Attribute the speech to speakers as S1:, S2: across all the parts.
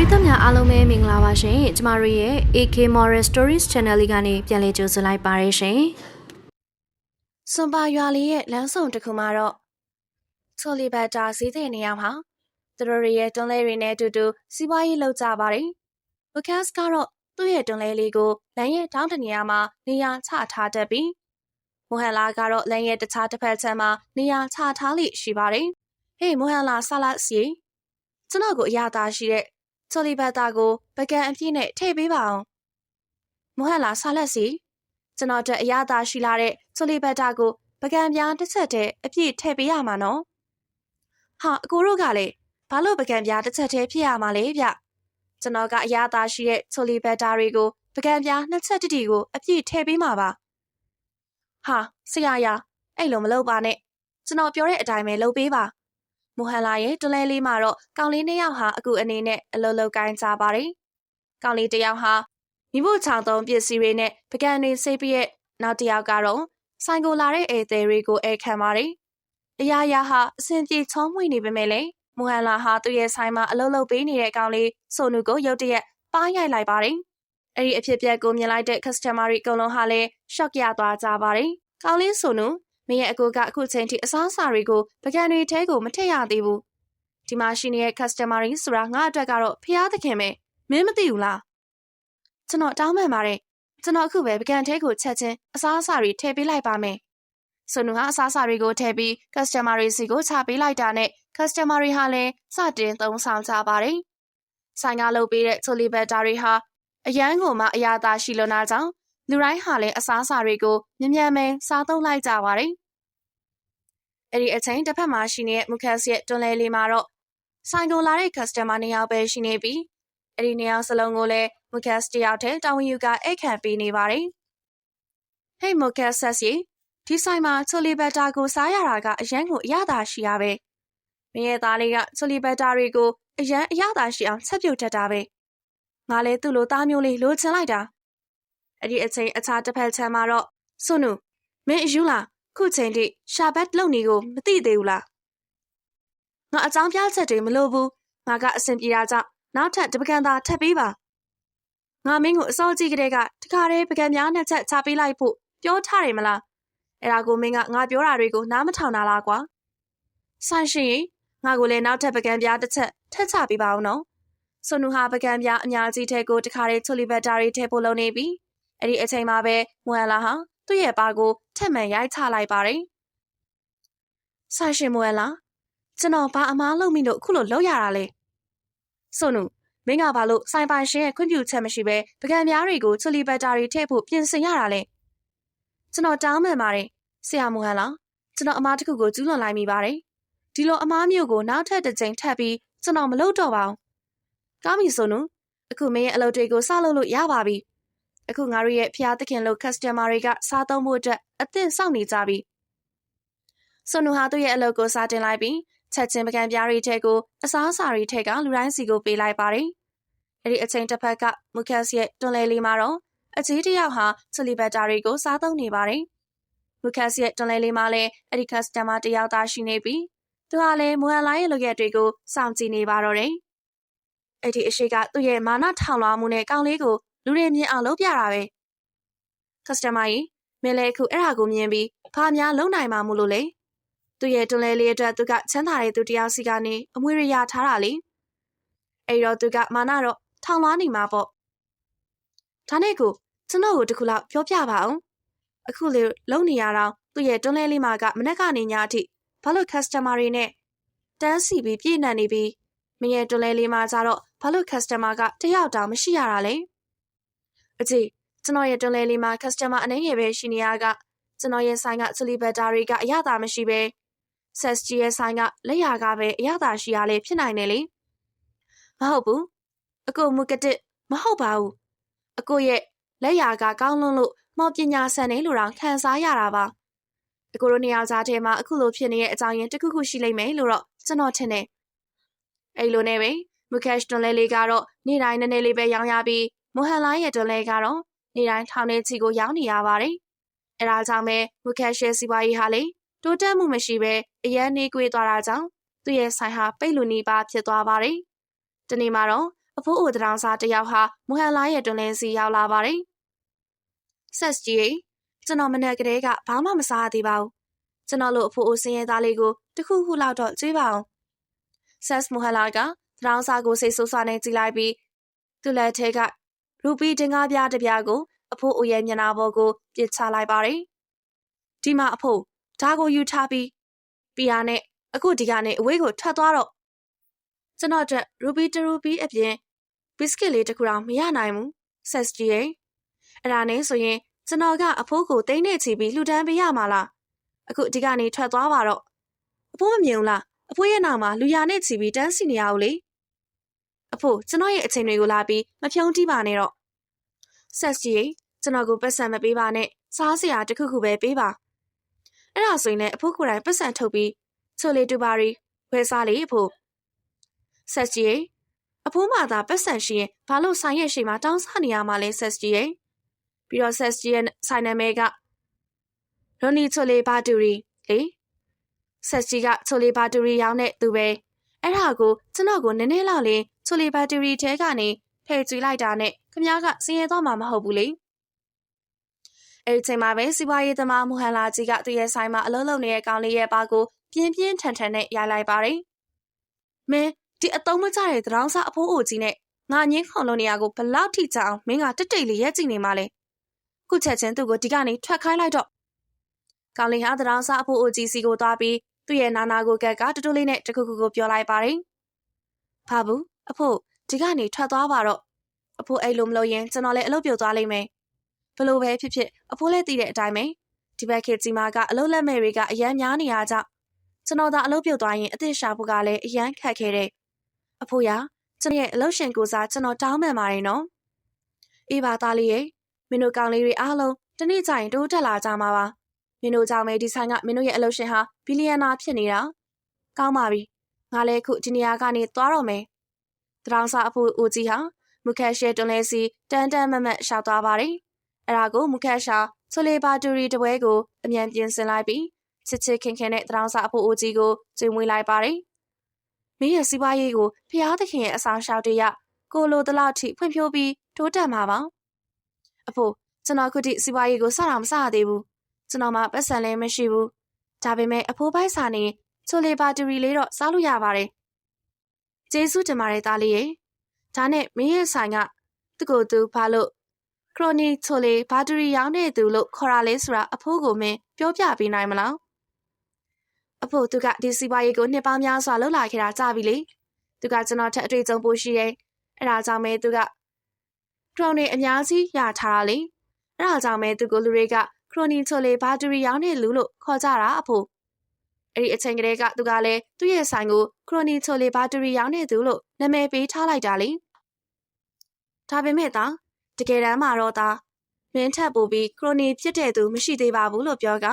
S1: ရိသတ်များအားလုံးပဲမင်္ဂလာပါရှင်ကျမတို့ရဲ့ AK Moral Stories Channel လေးကနေပြန်လည်ကြိုဆိုလိုက်ပါရရှင်စွန်ပါရွာလေးရဲ့လမ်းဆောင်တစ်ခုမှာတော့ဆိုလီဘတ်တာဈေးတဲ့နေရာမှာသူတို့ရဲ့တွန်းလဲတွေနဲ့အတူတူစီးပွားရေးလုပ်ကြပါတယ်။ဘကတ်စ်ကတော့သူ့ရဲ့တွန်းလဲလေးကိုလမ်းရဲ့တောင်းတနေရာမှာနေရာချထားတတ်ပြီးမိုဟန်လာကတော့လမ်းရဲ့တခြားတစ်ဖက်ခြမ်းမှာနေရာချထားလိရှိပါတယ်။ဟေးမိုဟန်လာဆလာစီကျွန်တော်ကိုအရသာရှိတဲ့ ချိုလီဘတ်တာကိုပကံအပြည့်နဲ့ထည့်ပေးပါအောင်။မိုဟန်လာဆာလက်စီကျွန်တော်တက်အရသာရှိလာတဲ့ချိုလီဘတ်တာကိုပကံပြားတစ်ချက်တည်းအပြည့်ထည့်ပေးရမှာနော်။ဟာအကိုတို့ကလည်းဘာလို့ပကံပြားတစ်ချက်တည်းဖြစ်ရမှာလဲဗျ။ကျွန်တော်ကအရသာရှိတဲ့ချိုလီဘတ်တာတွေကိုပကံပြားနှစ်ချက်တည်းကိုအပြည့်ထည့်ပေးမှာပါ။ဟာဆရာရအဲ့လိုမလုပ်ပါနဲ့ကျွန်တော်ပြောတဲ့အတိုင်းပဲလုပ်ပေးပါ။ မိုဟန်လာရဲ့တလဲလေးမှာတော့ကောင်လေးနှစ်ယောက်ဟာအခုအနေနဲ့အလုပ်လုပ်ကိုင်းကြပါတယ်။ကောင်လေးတစ်ယောက်ဟာမိဖို့ချောင်သုံးပစ္စည်းတွေနဲ့ပကံတွေဆေးပြီးရဲ့နောက်တစ်ယောက်ကတော့ဆိုင်ကိုလာတဲ့ဧည့်သည်တွေကိုဧခံပါတယ်။အရာရာဟာအဆင်ပြေချောမွေ့နေပေမဲ့လည်းမိုဟန်လာဟာသူ့ရဲ့ဆိုင်မှာအလုပ်လုပ်ပေးနေတဲ့ကောင်လေးဆိုနူကိုရုတ်တရက်ပါးရိုက်လိုက်ပါတယ်။အဲ့ဒီအဖြစ်အပျက်ကိုမြင်လိုက်တဲ့ customer တွေအကုန်လုံးဟာလည်း shock ရသွားကြပါတယ်။ကောင်လေးဆိုနူ မင်းရဲ့အကိုကအခုချိန်ထိအစားအစာတွေကိုပကံတွေထဲကိုမထည့်ရသေးဘူးဒီမှာရှိနေတဲ့ customer တွေဆိုတာငါအတွက်ကတော့ဖျားသခင်ပဲမင်းမသိဘူးလားကျွန်တော်တောင်းပန်ပါတယ်ကျွန်တော်အခုပဲပကံထဲကိုချက်ချင်းအစားအစာတွေထည့်ပေးလိုက်ပါမယ်ဆိုနူဟာအစားအစာတွေကိုထည့်ပြီး customer တွေစီကိုချပေးလိုက်တာနဲ့ customer တွေဟာလည်းစတင်သုံးဆောင်ကြပါတယ်ဆိုင်ကလုပ်ပေးတဲ့ချိုလီဘတ်တာတွေဟာအရန်ကိုမှအရာသာရှိလွန်တာကြောင့် လူတိုင်းဟာလည်းအစားအစာတွေကိုမြ мян မဲစားသုံးလိုက်ကြပါတယ်။အဲ့ဒီအချိန်တစ်ဖက်မှာရှိနေတဲ့မူခတ်ရဲ့တွန်းလဲလေးမှာတော့ဆိုင်ကိုလာတဲ့ customer နှစ်ယောက်ပဲရှိနေပြီးအဲ့ဒီနှစ်ယောက်စလုံးကိုလည်းမူခတ်တယောက်တည်းတာဝန်ယူကအိတ်ခံပေးနေပါတယ်။ Hey မူခတ်ဆက်စီဒီဆိုင်မှာချိုလီဘတ်တာကိုစားရတာကအရန်ကိုအရသာရှိရပဲ။မင်းရဲ့သားလေးကချိုလီဘတ်တာတွေကိုအရန်အရသာရှိအောင်ချက်ပြုတ်တတ်တာပဲ။ငါလည်းသူ့လိုသားမျိုးလေးလိုချင်လိုက်တာ။ အဲ့ဒီအချိန်အခြားတစ်ဖက်ခြမ်းမှာတော့ဆွနုမင်းအယူလားခုချိန်ထိရှာဘတ်လုံနေကိုမသိသေးဘူးလားငါအကြောင်းပြချက်တွေမလိုဘူးငါကအဆင်ပြေတာကြောင့်နောက်ထပ်တပကံသာထပ်ပေးပါငါမင်းကိုအစောကြီးကလေးကတခါတည်းပကံများနဲ့ချက်ချပေးလိုက်ဖို့ပြောထားတယ်မလားအဲ့ဒါကိုမင်းကငါပြောတာတွေကိုနားမထောင်တာလားကွာဆန်ရှင်ငါကိုလည်းနောက်ထပ်ပကံပြားတစ်ချက်ထက်ချပေးပါဦးနော်ဆွနုဟာပကံပြားအများကြီးထဲကိုတခါတည်းချူလီဘတ်တာတွေထည့်ဖို့လုပ်နေပြီ အဲ့ဒီအချိန်မှာပဲမွမ်လာဟာသူ့ရဲ့ပါကိုထက်မှန်ရိုက်ချလိုက်ပါတယ်။ဆာရှင်မွမ်လာကျွန်တော်ဘာအမားလုပ်မိလို့အခုလိုလုပ်ရတာလဲ။ဆိုနုမင်းကဘာလို့စိုင်ပိုင်ရှင်ရဲ့ခွင့်ပြုချက်မရှိဘဲပကံများတွေကိုချူလီဘတ်တာတွေထည့်ဖို့ပြင်ဆင်ရတာလဲ။ကျွန်တော်တောင်းပန်ပါတယ်ဆရာမွမ်လာကျွန်တော်အမားတစ်ခုကိုကျူးလွန်လိုက်မိပါတယ်။ဒီလိုအမားမျိုးကိုနောက်ထပ်တစ်ကြိမ်ထပ်ပြီးကျွန်တော်မလုပ်တော့ပါဘူး။ကောင်းပြီဆိုနုအခုမင်းရဲ့အလုပ်တွေကိုစလုပ်လို့ရပါပြီ။ အခုငါတို့ရဲ့ဖျားသခင်လို့ customer တွေကစားသုံးဖို့အတွက်အသင့်စောင့်နေကြပြီ။ဆွန်နူဟာသူ့ရဲ့အလုပ်ကိုစားတင်လိုက်ပြီးချက်ချင်းပကံပြားတွေထဲကိုအစားအစာတွေထဲကလူတိုင်းစီကိုပေးလိုက်ပါတယ်။အဲဒီအချိန်တစ်ဖက်ကမူခတ်ရဲ့တွန်လဲလေးမှာတော့အကြီးတယောက်ဟာချူလီဘတ်တာတွေကိုစားသုံးနေပါတယ်။မူခတ်ရဲ့တွန်လဲလေးမှာလည်းအဲဒီ customer တယောက်သားရှိနေပြီးသူဟာလည်းမွဟန်လိုင်းရဲ့လုပ်ရက်တွေကိုစောင့်ကြည့်နေပါတော့တယ်။အဲ့ဒီအရှိကသူ့ရဲ့မာနထောင်လွှားမှုနဲ့ကောင်းလေးကို လူတွေမြင်အောင်လုပ်ပြတာပဲကစတမာကြီးမင်းလည်းအခုအဲ့ဒါကိုမြင်ပြီးဘာများလုံနိုင်မှာမို့လို့လဲသူ့ရဲ့တွန်လဲလေးအတွက်သူကချမ်းသာတဲ့သူတယောက်စီကနေအမွေရရထားတာလေအဲ့တော့သူကမာနတော့ထောင်လွှားနေမှာပေါ့ဒါနဲ့ကိုကျွန်တော်ကိုတခုလောက်ပြောပြပါအောင်အခုလေလုံနေရတော့သူ့ရဲ့တွန်းလဲလေးမှာကမနေ့ကနေညအထိဘာလို့ customer တွေနဲ့တန်းစီပြီးပြည့်နှံ့နေပြီးမင်းရဲ့တွန်းလဲလေးမှာကျတော့ဘာလို့ customer ကတယောက်တောင်မရှိရတာလဲ အကြီးကျွန်တော်ရဲ့တွန်းလဲလေးမှာ customer အနေငယ်ပဲရှိနေရကကျွန်တော်ရဲ့ဆိုင်ကဆူလီဘတ်တာတွေကအရသာမရှိပဲဆက်ကြီးရဲ့ဆိုင်ကလက်ရာကပဲအရသာရှိရလေဖြစ်နိုင်တယ်လေမဟုတ်ဘူးအကိုမူကတစ်မဟုတ်ပါဘူးအကိုရဲ့လက်ရာကကောင်းလွန်းလို့မော်ပညာဆန်နေလို့တော့ခံစားရတာပါအကိုတို့နေရာသားထဲမှာအခုလိုဖြစ်နေတဲ့အကြောင်းရင်းတစ်ခုခုရှိလိမ့်မယ်လို့တော့ကျွန်တော်ထင်တယ်အဲ့လိုနဲ့ပဲမူကက်ရှ်တွန်လဲလေးကတော့နေ့တိုင်းနည်းနည်းလေးပဲရောင်းရပြီး မိုဟန်လိုင်းရဲ့တွန်းလဲကတော့နေတိုင်းထောင်ထဲချီကိုရောက်နေရပါတယ်။အဲဒါကြောင့်ပဲမူခက်ရှဲစီပွားရေးဟာလေတိုးတက်မှုမရှိဘဲအရန်နေကွေးသွားတာကြောင့်သူ့ရဲ့ဆိုင်ဟာပိတ်လူနီးပါဖြစ်သွားပါတယ်။ဒီနေ့မှာတော့အဖိုးအိုတရောင်စားတစ်ယောက်ဟာမူဟန်လာရဲ့တွင်လင်းစီရောက်လာပါတယ်။ဆက်ကြီးရေကျွန်တော်မနေ့ကတည်းကဘာမှမစားရသေးပါဘူး။ကျွန်တော်လိုအဖိုးအိုစင်းရဲသားလေးကိုတခုခုလောက်တော့ကြွေးပါအောင်။ဆက်မူဟန်လာကတရောင်စားကိုစိတ်ဆိုးစွာနဲ့ကြည့်လိုက်ပြီးသူ့လက်ထဲက ရူပီတင်ကားပြားတစ်ပြားကိုအဖိုးအိုရဲ့မျက်နှာပေါ်ကိုပြစ်ချလိုက်ပါတယ်။ဒီမှာအဖိုးဒါကိုယူထားပြီးပီယာနဲ့အခုဒီကနေအဝေးကိုထွက်သွားတော့ကျွန်တော်အတွက်ရူပီတရူပီအပြင်ဘစ်ကစ်လေးတစ်ခုတော့မရနိုင်ဘူးဆက်စကြီးရဲ့အဲ့ဒါနဲ့ဆိုရင်ကျွန်တော်ကအဖိုးကိုတိမ့်နေချီပြီးလှူဒန်းပေးရမှာလားအခုဒီကနေထွက်သွားပါတော့အဖိုးမမြင်ဘူးလားအဖိုးရဲ့နောက်မှာလူရနဲ့ချီပြီးတန်းစီနေရအောင်လေ အဖိုးကျွန်တော်ရဲ့အချိန်တွေကိုလာပြီးမဖြုံးတီးပါနဲ့တော့ဆက်စကြီးရဲ့ကျွန်တော်ကိုပတ်စံမပေးပါနဲ့စားစရာတစ်ခုခုပဲပေးပါအဲ့ဒါဆိုရင်လည်းအဖိုးကိုယ်တိုင်ပတ်စံထုတ်ပြီးချိုလေတူပါရီဝယ်စားလေအဖိုးဆက်ကြီးရဲ့အဖိုးမသာပတ်စံရှိရင်ဘာလို့ဆိုင်ရဲ့ရှိမှာတောင်းစားနေရမှာလဲဆက်ကြီးရဲ့ပြီးတော့ဆက်ကြီးရဲ့ဆိုင်နာမည်ကရိုနီချိုလေဘာတူရီလေဆက်ကြီးကချိုလေဘာတူရီရောင်းတဲ့သူပဲ အဲ့ဒါကိုကျွန်တော်ကိုနည်းနည်းလောက်လေးချိုလေဘာတူရီထဲကနေထည့်ကြွေးလိုက်တာနဲ့ခမားကစင်ရဲတော့မှာမဟုတ်ဘူးလေအဲ့ဒီချိန်မှာပဲစီးပွားရေးသမားမူဟန်လာကြီးကသူ့ရဲ့ဆိုင်မှာအလုပ်လုပ်နေတဲ့ကောင်လေးရဲ့ပါကိုပြင်းပြင်းထန်ထန်နဲ့ရိုက်လိုက်ပါတယ်။မင်းဒီအတုံးမကျတဲ့သရောင်းစားအဖိုးအိုကြီးနဲ့ငါငင်းခုံလုံးနေရကိုဘလောက်ထိကြအောင်မင်းကတက်တိတ်လေးရက်ကြည့်နေမှလဲ။ခုချက်ချင်းသူ့ကိုဒီကနေထွက်ခိုင်းလိုက်တော့ကောင်လေးဟာသရောင်းစားအဖိုးအိုကြီးစီကိုသွားပြီး သူ့ရဲ့နာနာကိုကက်ကတူတူလေးနဲ့တခုခုကိုပြောလိုက်ပါတယ်။ဘာဘူးအဖိုးဒီကနေထွက်သွားပါတော့အဖိုးအဲ့လိုမလို့ရင်ကျွန်တော်လည်းအလုပ်ပြုတ်သွားလိမ့်မယ်။ဘလို့ပဲဖြစ်ဖြစ်အဖိုးလည်းသိတဲ့အတိုင်းပဲဒီဘက်ခေတ်ကြီးမာကအလုပ်လက်မဲ့တွေကအရန်များနေရကြကျွန်တော်သာအလုပ်ပြုတ်သွားရင်အသစ်ရှာဖို့ကလည်းအရန်ခက်ခဲတယ်။အဖိုးရကျွန်တော်ရဲ့အလုပ်ရှင်ကိုစားကျွန်တော်တောင်းပန်ပါတယ်နော်။အေးပါသားလေးရဲ့မင်းတို့ကောင်လေးတွေအားလုံးတနေ့ကျရင်တိုးတက်လာကြမှာပါ။ မင်းတို့ကြောင့်ပဲဒီဆိုင်ကမင်းတို့ရဲ့အလုပ်ရှင်ဟာဘီလီယံနာဖြစ်နေတာ။ကောင်းပါပြီ။ငါလည်းခုဒီနေရာကနေသွားတော့မယ်။တရောင်စာအဖိုးဦးကြီးဟာမုခက်ရှဲတွန်လဲစီတန်တန်မမတ်ရှောက်သွားပါတယ်။အဲ့ဒါကိုမုခက်ရှာဆိုလေပါတူရီတပွဲကိုအမြန်ပြင်ဆင်လိုက်ပြီးချစ်ချစ်ခင်ခင်နဲ့တရောင်းစာအဖိုးအိုကြီးကိုကျွေးမွေးလိုက်ပါတယ်။မင်းရဲ့စီးပွားရေးကိုဖျားသခင်ရဲ့အဆောင်ရှောက်တရကိုလိုတလောက်ထိဖွံ့ဖြိုးပြီးတိုးတက်မှာပါ။အဖိုးကျွန်တော်ခုထိစီးပွားရေးကိုစတာမစရသေးဘူး။ ကျွန်တော်မှပတ်စံလည်းမရှိဘူး။ဒါပေမဲ့အဖိုးပိုက်စာနေချိုလေပါတူရီလေးတော့စားလို့ရပါတယ်။ကျေးဇူးတင်ပါတယ်သားလေးရဲ့။ဒါနဲ့မင်းရဲ့ဆိုင်ကသူ့ကိုယ်သူဘာလို့ခရိုနီချိုလေဘာတူရီရောင်းတဲ့သူလို့ခေါ်ရလဲဆိုတာအဖိုးကိုမင်းပြောပြပေးနိုင်မလားအဖိုးသူကဒီစီပွားရေးကိုနှစ်ပေါင်းများစွာလှုပ်လာခဲ့တာကြပြီလေသူကကျွန်တော်ထက်အတွေ့အကြုံပိုရှိတယ်အဲ့ဒါကြောင့်မဲသူကခရိုနီအများကြီးရထားတာလေအဲ့ဒါကြောင့်မဲသူကိုလူတွေကခ ရိုနီချိုလေဘာတူရီရောင်းတဲ့လူလို့ခေါ်ကြတာအဖိုးအဲ့ဒီအချိန်ကလေးကသူကလည်းသူ့ရဲ့ဆိုင်ကိုခရိုနီချိုလေဘာတူရီရောင်းတဲ့သူလို့နာမည်ပေးထားလိုက်တာလေဒါပေမဲ့သားတကယ်တမ်းမှာတော့သားမင်းထပ်ပို့ပြီးခရိုနီဖြစ်တဲ့သူမရှိသေးပါဘူးလို့ပြောက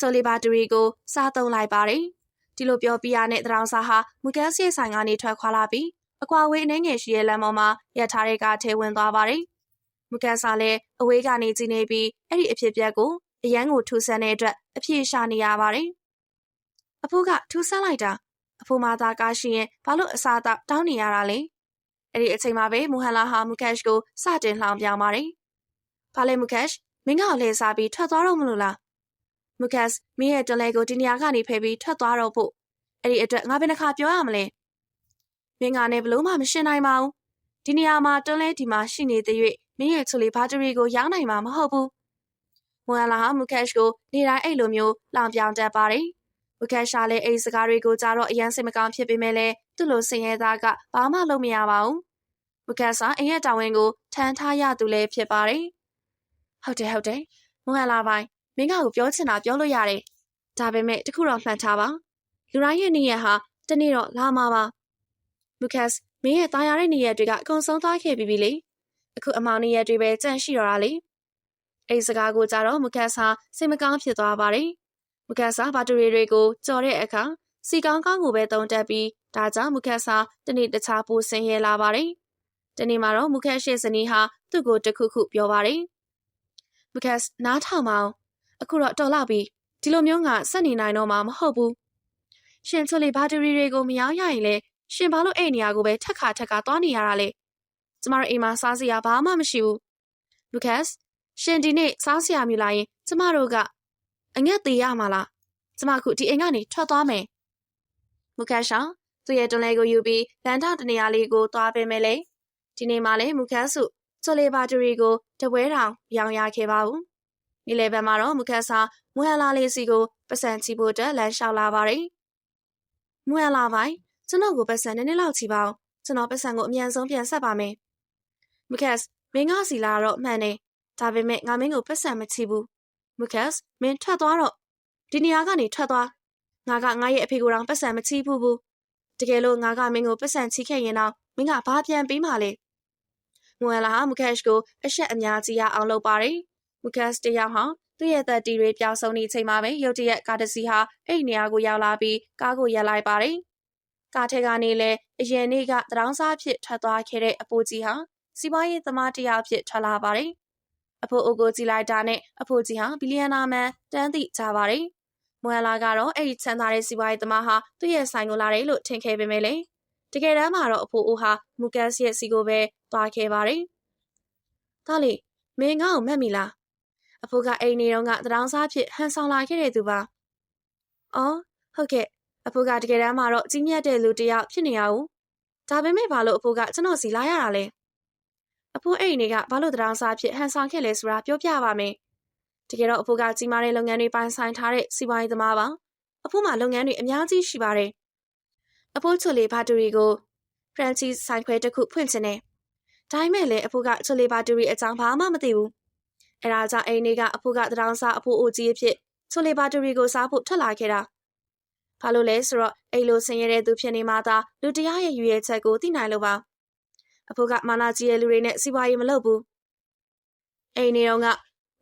S1: ချိုလီဘာတူရီကိုစားသုံးလိုက်ပါတယ်ဒီလိုပြောပြရတဲ့တရောင်စားဟာမူကက်ဆီဆိုင်ကနေထွက်ခွာလာပြီးအကွာဝေးအနေငယ်ရှိတဲ့လမ်းပေါ်မှာရထားတဲ့ကထဲဝင်သွားပါတယ် မူကက်ဆာလည်းအဝေးကနေကြည့်နေပြီးအဲ့ဒီအဖြစ်ပြက်ကိုအရန်ကိုထူဆန်းတဲ့အတွက်အဖြစ်ရှာနေရပါတယ်အဖိုးကထူဆန်းလိုက်တာအဖိုးမသားကားရှိရင်ဘာလို့အစားအသောက်တောင်းနေရတာလဲအဲ့ဒီအချိန်မှာပဲမူဟန်လာဟာမူကက်ကိုစတင်လှောင်ပြောင်းပါတယ်။ဘာလဲမူကက်မင်းကလှည့်စားပြီးထွက်သွားတော့မလို့လား။မူကက်မင်းရဲ့တလဲကိုဒီနေရာကနေဖယ်ပြီးထွက်သွားတော့ဖို့အဲ့ဒီအတွက်ငါဘယ်နှခါပြောရမလဲ။မင်းကလည်းဘလို့မှမရှင်းနိုင်ပါဘူး။ဒီနေရာမှာတလဲဒီမှာရှိနေတဲ့၍ မင်းရဲ့ချူလီဘာတရီကိုရောင်းနိုင်မှာမဟုတ်ဘူး။မူဟန်လာဟာမူကက်ကိုနေတိုင်းအဲ့လိုမျိုးလောင်ပြောင်းတတ်ပါတယ်။မူကက်ရှာလည်းအဲ့ဒီစကားတွေကိုကြားတော့အရန်စိတ်မကောင်းဖြစ်ပေမဲ့လည်းသူ့လိုစင်ရဲသားကဘာမှလုပ်မရပါဘူး။မကတ်စာအရက်တာဝန်ကိုထမ်းထားရသူလည်းဖြစ်ပါတယ်။ဟုတ်တယ်ဟုတ်တယ်။မွန်ဟလာပိုင်းမင်းကကိုပြောချင်တာပြောလို့ရတယ်။ဒါပေမဲ့တခုတော့မှတ်ထားပါ။လူတိုင်းရဲ့နေရဟာတနေ့တော့လာမှာပါ။မကတ်မင်းရဲ့တာယာတဲ့နေရတွေကအကုန်ဆုံးသွားခဲ့ပြီပြီလေ။ အခုအမောင်နေရတွေပဲကြန့်ရှိတော့တာလေ။အဲ့ဒီစကားကိုကြတော့မကတ်စာစိတ်မကောင်းဖြစ်သွားပါတယ်။မကတ်စာဘာတူရီတွေကိုကြော်တဲ့အခါစီကောင်းကောင်းကိုပဲတုံတက်ပြီးဒါကြောင့်မုခက်စာတနေ့တခြားပိုဆင်းရဲလာပါတယ်။တနေ့မှာတော့မုခက်ရှေ့စနီးဟာသူ့ကိုတခုခုပြောပါတယ်။မုခက်နားထောင်မအောင်အခုတော့တော်လာပြီဒီလိုမျိုးငါဆက်နေနိုင်တော့မှာမဟုတ်ဘူး။ရှင်ချိုလီဘတ်တရီတွေကိုမရောင်းရရင်လေရှင်ဘာလို့အဲ့နေရာကိုပဲထက်ခါထက်ခါသွားနေရတာလဲ ကျမတို့အိမ်မှာစားစရာဘာမှမရှိဘူး။လူကတ်ရှင်ဒီနေ့စားစရာမြူလာရင်ကျမတို့ကအငတ်သေးရမှာလား။ကျမခုဒီအိမ်ကနေထွက်သွားမယ်။မူကတ်ရှောင်းသူ့ရဲ့တွန်လဲကိုယူပြီးလန်ထတနေရာလေးကိုသွားပေးမယ်လေ။ဒီနေ့မှလည်းမူကတ်စုချိုလေဘာတရီကိုတပွဲတောင်ရောင်းရခဲ့ပါဘူး။နေ့လယ်ဘက်မှာတော့မူကတ်စာမွဟလာလေးစီကိုပတ်စံချီဖို့အတွက်လမ်းလျှောက်လာပါတယ်။မွဟလာပိုင်းကျွန်တော်ကိုပတ်စံနည်းနည်းလောက်ချီပါအောင်ကျွန်တော်ပတ်စံကိုအမြန်ဆုံးပြန်ဆက်ပါမယ်။ မူကတ်မင်းငါစီလာတော့မှန်တယ်။ဒါပေမဲ့ငါမင်းကိုပတ်စံမချီဘူး။မူကတ်မင်းထွက်သွားတော့ဒီနေရာကနေထွက်သွား။ငါကငါရဲ့အဖေကိုတောင်ပတ်စံမချီဘူးဘူး။တကယ်လို့ငါကမင်းကိုပတ်စံချီခဲ့ရင်တော့မင်းကဘာပြန်ပေးမှလဲ။မွဟလာဟာမူကတ်ကိုအဆက်အများကြီးရအောင်လုပ်ပါတယ်။မူကတ်တယောက်ဟာသူ့ရဲ့သက်တီတွေပျောက်ဆုံးနေချိန်မှာပဲရုတ်တရက်ကားတစ်စီးဟာအဲ့ဒီနေရာကိုရောက်လာပြီးကားကိုရပ်လိုက်ပါတယ်။ကားထဲကနေလည်းအရင်နေ့ကတရောင်းစားဖြစ်ထွက်သွားခဲ့တဲ့အဖိုးကြီးဟာ စီးပွားရေးသမားတစ်ယောက်ဖြစ်ထွက်လာပါတယ်။အဖိုးအိုကိုကြည်လိုက်တာနဲ့အဖိုးကြီးဟာဘီလီယံနာမန်တန်းသိကြပါတယ်။မွေလာကတော့အဲ့ဒီချမ်းသာတဲ့စီးပွားရေးသမားဟာသူ့ရဲ့ဆိုင်ကိုလာတယ်လို့ထင်ခဲ့ပေမဲ့လေတကယ်တမ်းမှာတော့အဖိုးအိုဟာမူကတ်ရဲ့စီကိုပဲသွားခဲ့ပါတယ်။ဒါလေမင်းငါ့ကိုမှတ်မိလားအဖိုးကအိမ်နေတော့ကတရောင်းစားဖြစ်ဟန်ဆောင်လာခဲ့တဲ့သူပါ။အော်ဟုတ်ကဲ့အဖိုးကတကယ်တမ်းမှာတော့ကြီးမြတ်တဲ့လူတစ်ယောက်ဖြစ်နေရအောင်။ဒါပေမဲ့ဘာလို့အဖိုးကကျွန်တော်စီလာရတာလဲ။ အဖိုးအိမ်နေကဘာလို့တရောင်းစားဖြစ်ဟန်ဆောင်ခဲ့လဲဆိုတာပြောပြပါမယ်။တကယ်တော့အဖိုးကကြီးမားတဲ့လုပ်ငန်းတွေပိုင်ဆိုင်ထားတဲ့စီးပွားရေးသမားပါ။အဖိုးမှာလုပ်ငန်းတွေအများကြီးရှိပါတယ်။အဖိုးချွလေဘာတူရီကို franchise ဆိုင်ခွဲတစ်ခုဖွင့်ချင်တယ်။ဒါပေမဲ့လည်းအဖိုးကချွလေဘာတူရီအကြောင်းဘာမှမသိဘူး။အဲဒါကြောင့်အိမ်နေကအဖိုးကတရောင်းစားအဖိုးအိုကြီးအဖြစ်ချွလေဘာတူရီကိုစားဖို့ထွက်လာခဲ့တာ။ဘာလို့လဲဆိုတော့အိမ်လိုဆင်းရဲတဲ့သူဖြစ်နေမှသာလူတရားရဲ့ရွေးချက်ကိုသိနိုင်လို့ပါ။ အဖိုးကမာနာကြီးရဲ့လူတွေနဲ့စီးပွားရေးမလုပ်ဘူး။အိမ်နေတော့က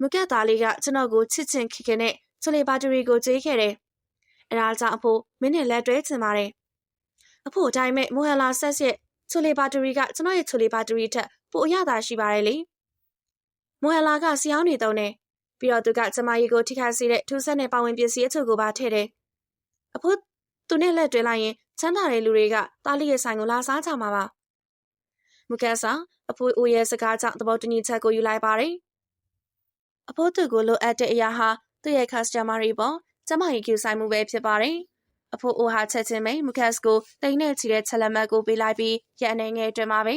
S1: မကက်သားလေးကကျွန်တော်ကိုချစ်ချင်ခင်ခင်နဲ့ချွလေဘာတူရီကိုကြေးခဲ့တယ်။အဲဒါကြောင့်အဖိုးမင်းနဲ့လက်တွဲချင်ပါတယ်။အဖိုးအတိုင်းမဲ့မိုဟလာဆက်ရဲ့ချိုလီဘတ်တရီကကျွန်တော်ရဲ့ချိုလီဘတ်တရီထက်ပိုအရသာရှိပါတယ်လေ။မိုဟလာကစီအောင်နေတော့နေပြီးတော့သူကကျမကြီးကိုထိခိုက်စေတဲ့ထူးဆန်းတဲ့ပါဝင်ပစ္စည်းအချို့ကိုပါထည့်တယ်။အဖိုးသူနဲ့လက်တွဲလိုက်ရင်ချမ်းသာတဲ့လူတွေကတားလီရဲ့ဆိုင်ကိုလာစားကြမှာပါ။ မူကက်ဆာအဖိုးအိုရဲ့စကားကြောင့်သဘောတူညီချက်ကိုယူလိုက်ပါတယ်။အဖိုးသူကိုလိုအပ်တဲ့အရာဟာသူ့ရဲ့ customer တွေပေါ်ကျမကြီးကျူဆိုင်မှုပဲဖြစ်ပါတယ်။အဖိုးအိုဟာချက်ချင်းပဲမူကက်စ်ကိုတိမ်နဲ့ချီတဲ့ချက်လက်မှတ်ကိုပေးလိုက်ပြီးရန်အနေငယ်အတွင်းမှာပဲ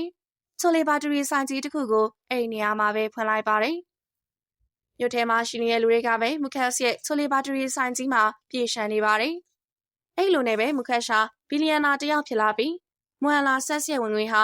S1: ချိုလီဘာတရီဆိုင်ကြီးတစ်ခုကိုအဲ့ဒီနေရာမှာပဲဖွင့်လိုက်ပါတယ်။မြို့ထဲမှာရှိနေတဲ့လူတွေကပဲမူကက်စ်ရဲ့ချိုလီဘာတရီဆိုင်ကြီးမှာပြေရှံနေပါတယ်။အဲ့လိုနဲ့ပဲမူကက်ရှာဘီလီယံနာတစ်ယောက်ဖြစ်လာပြီးမွမ်လာဆက်ဆက်ဝင်ငွေဟာ